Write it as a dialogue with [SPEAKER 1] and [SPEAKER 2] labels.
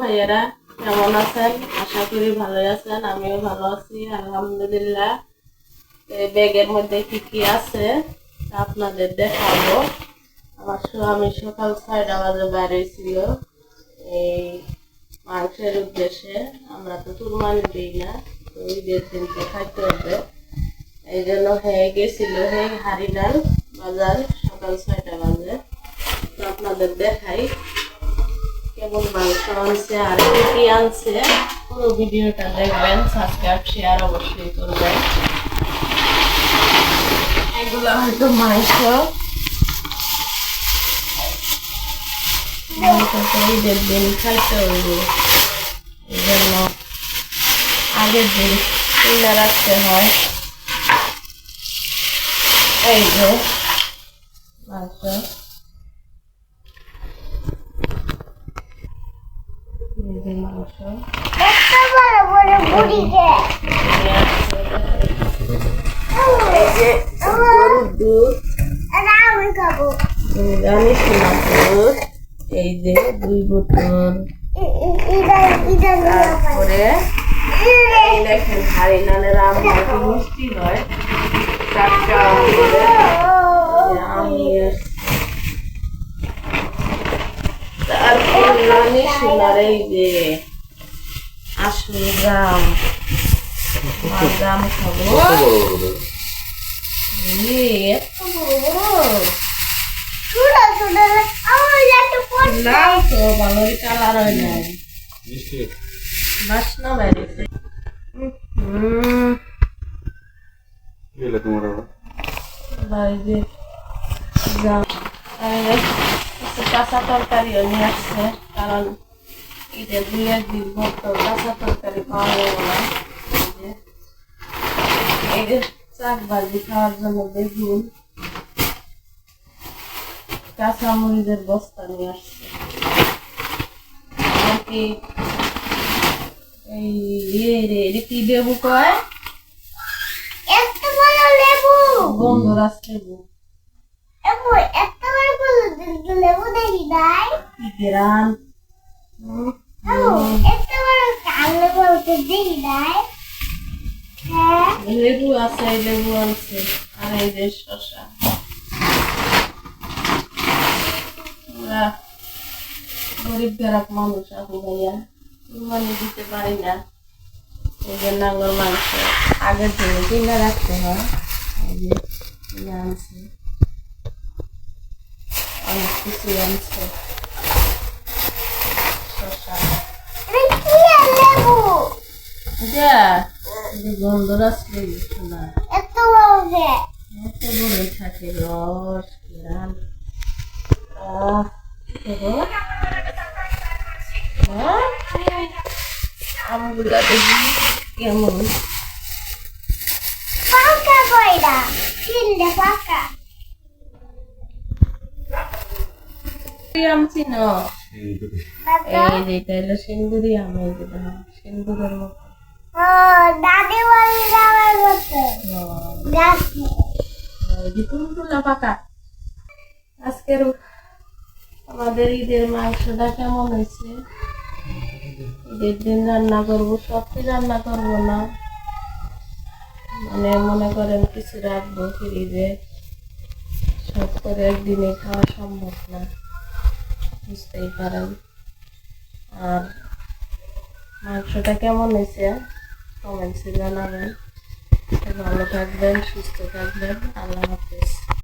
[SPEAKER 1] ভাইয়েরা, কেমন আছেন? আশা করি ভালো আছেন, আমিও ভালো আছি, আলহামদুলিল্লাহ। এই ব্যাগের মধ্যে কি কি আছে আপনাদের দেখাবো। আমার স্বামী সকাল ছয়টা বাজে বাইরে ছিল এই মাংসের উদ্দেশ্যে আমরা তো কুরবানি দিই না, তো ঈদের দিনকে খাইতে হবে। এই জন্য হয়ে গেছিল হে হাড়ি বাজার সকাল ছয়টা বাজে। আপনাদের দেখাই। কেমন মাংস আর কি আনছে। পুরো ভিডিওটা দেখবেন সাবস্ক্রাইব শেয়ার অবশ্যই করবেন। এগুলো হয়তো মাংস। আগের দিন রাখতে হয় এই যে মাংস
[SPEAKER 2] একটা বড় বড় বুড়িকে
[SPEAKER 1] এই যে
[SPEAKER 2] আমি
[SPEAKER 1] এই যে দুই বোতল। তারপরে দেখেন, হাড়ি নানের আম মিষ্টি হয় টাটকা আম করে আম নিয়ে তারপর রানী সোনার এই যে আসল গ্রাম। গ্রাম খাব এই, এত বড় বড়
[SPEAKER 2] ছোট ছোট আমার একটা পট
[SPEAKER 1] লাল তো ভালোই কালার হয় নাই। বাসনা বাইরে। কিছু কাঁচা তরকারিও নিয়ে আসছে কারণ ঈদের দুই একদিন পর তো কাঁচা তরকারি পাওয়া যাবে না এই যে শাক ভাজি খাওয়ার জন্য বেগুন কাঁচা মরিচের বস্তা নিয়ে আসছে। আর কি এই ইয়ে রে এটা কি দেবো কয়?
[SPEAKER 2] লেবু।
[SPEAKER 1] গন্ধরাজ লেবু।
[SPEAKER 2] লেবু দেখি নাই।
[SPEAKER 1] কি গ্রাম।
[SPEAKER 2] লেবু
[SPEAKER 1] আছে লেবু আনছে, আর এই যে শশা আমরা গরিব গেরাক মানুষ, আপু ভাইয়া। কুরবানি দিতে পারি না। এই জন্য আমার মাংস আগের দিনে কিনে রাখতে হয়। এই যে আনছে। অনেক কিছু আনছে শশা
[SPEAKER 2] এটা কি আর লেবু
[SPEAKER 1] লেবু শোনা
[SPEAKER 2] এত বড় যে
[SPEAKER 1] এত বড় থাকে রস হ্যাঁ? আমগুলা দেখি। কেমন?
[SPEAKER 2] পাকা কয়টা তিনটে পাকা?
[SPEAKER 1] আম চিনো? এই যে হলো সিন্দুরি আম এই সিন্দুরের মতো।
[SPEAKER 2] দাদি বলি যাওয়ার মতো।
[SPEAKER 1] আহ,
[SPEAKER 2] গাছ
[SPEAKER 1] এই যে তুলতুলা পাকা আজকের আমাদের ঈদের মাংসটা কেমন হয়েছে? ঈদের দিন রান্না করব সবটি রান্না করব না? মানে মনে করেন কিছু রাখব ফ্রিজে সব করে একদিনে খাওয়া সম্ভব না। বুঝতেই পারেন। আর মাংসটা কেমন হয়েছে? কমেন্টসে জানাবেন। ভালো থাকবেন সুস্থ থাকবেন। আল্লাহ হাফেজ।